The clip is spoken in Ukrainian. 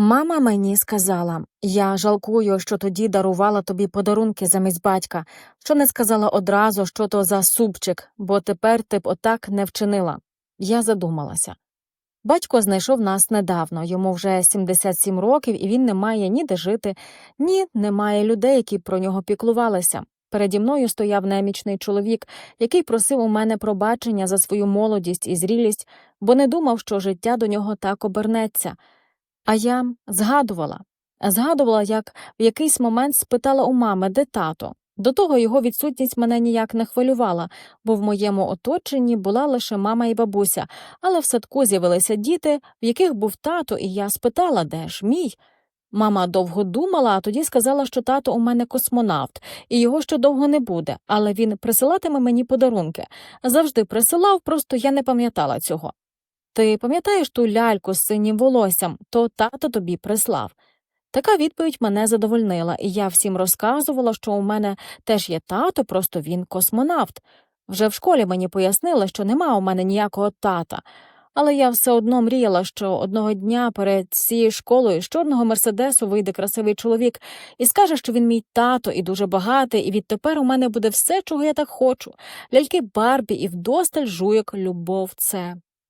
Мама мені сказала, я жалкую, що тоді дарувала тобі подарунки замість батька, що не сказала одразу, що то за супчик, бо тепер ти б отак не вчинила. Я задумалася. Батько знайшов нас недавно, йому вже 77 років, і він не має ні де жити, ні немає людей, які про нього піклувалися. Переді мною стояв немічний чоловік, який просив у мене пробачення за свою молодість і зрілість, бо не думав, що життя до нього так обернеться. А я згадувала, згадувала, як в якийсь момент спитала у мами, де тато. До того його відсутність мене ніяк не хвилювала, бо в моєму оточенні була лише мама і бабуся, але в садку з'явилися діти, в яких був тато, і я спитала, де ж мій. Мама довго думала, а тоді сказала, що тато у мене космонавт, і його ще довго не буде, але він присилатиме мені подарунки. Завжди присилав, просто я не пам'ятала цього. Ти пам'ятаєш ту ляльку з синім волоссям, то тато тобі прислав. Така відповідь мене задовольнила, і я всім розказувала, що у мене теж є тато, просто він космонавт. Вже в школі мені пояснили, що нема у мене ніякого тата, але я все одно мріяла, що одного дня перед цією школою з чорного мерседесу вийде красивий чоловік і скаже, що він мій тато і дуже багатий, і відтепер у мене буде все, чого я так хочу ляльки Барбі і вдосталь жуйок любов це.